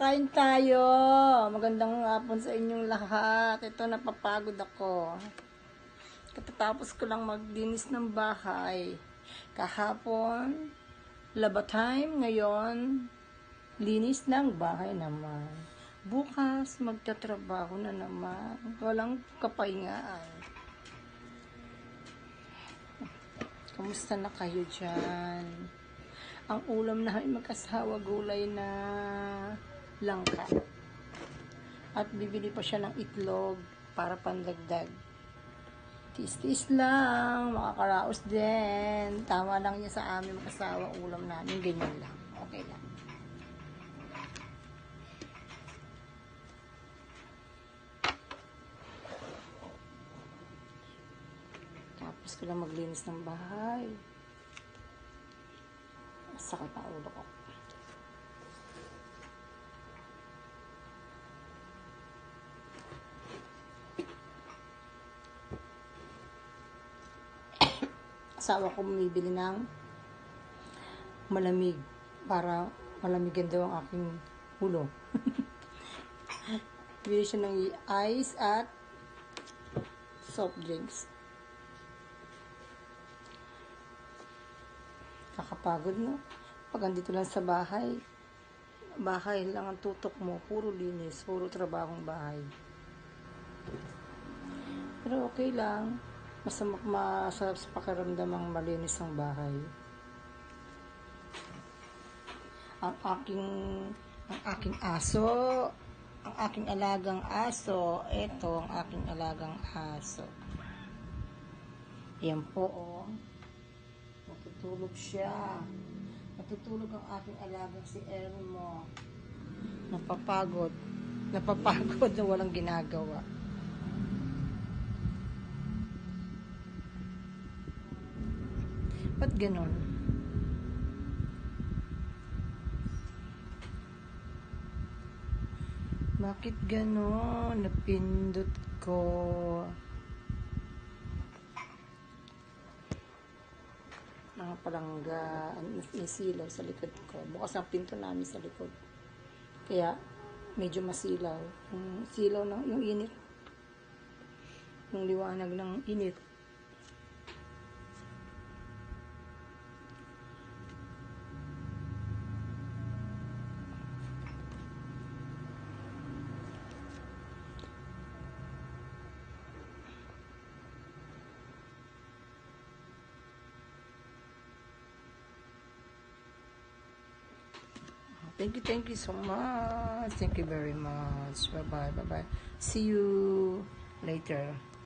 kain tayo. Magandang hapon sa inyong lahat. Ito, napapagod ako. Katatapos ko lang maglinis ng bahay. Kahapon, laba time. Ngayon, linis ng bahay naman. Bukas, magtatrabaho na naman. Walang kapahingaan. Kamusta na kayo dyan? Ang ulam na mag-asawa gulay na langka. At bibili pa siya ng itlog para pandagdag. Tis-tis lang, makakaraos din. Tama lang niya sa amin mag-asawa ulam namin. Ganyan lang. Okay lang. Tapos ko lang maglinis ng bahay. Sakit ang ulo ko. Asawa ko bumibili ng malamig para malamigan daw ang aking ulo. Bili siya ng ice at soft drinks. Kakapagod, no? Pag andito lang sa bahay, bahay lang ang tutok mo, puro linis, puro trabahong bahay. Pero okay lang. Masama, masarap sa pakiramdam ang malinis ang bahay. Ang aking ang aking aso, ang aking alagang aso, ito ang aking alagang aso. Yan po, oh. Natutulog siya. Natutulog ang aking alagang si Elmo. Napapagod. Napapagod na walang ginagawa. Ba't ganon? Bakit ganon? Napindot ko. mga palangga, may silaw sa likod ko. Bukas ang pinto namin sa likod. Kaya, medyo masilaw. Yung silaw ng, yung init. Yung liwanag ng init. Thank you, thank you so much. Thank you very much. Bye-bye, bye-bye. See you later.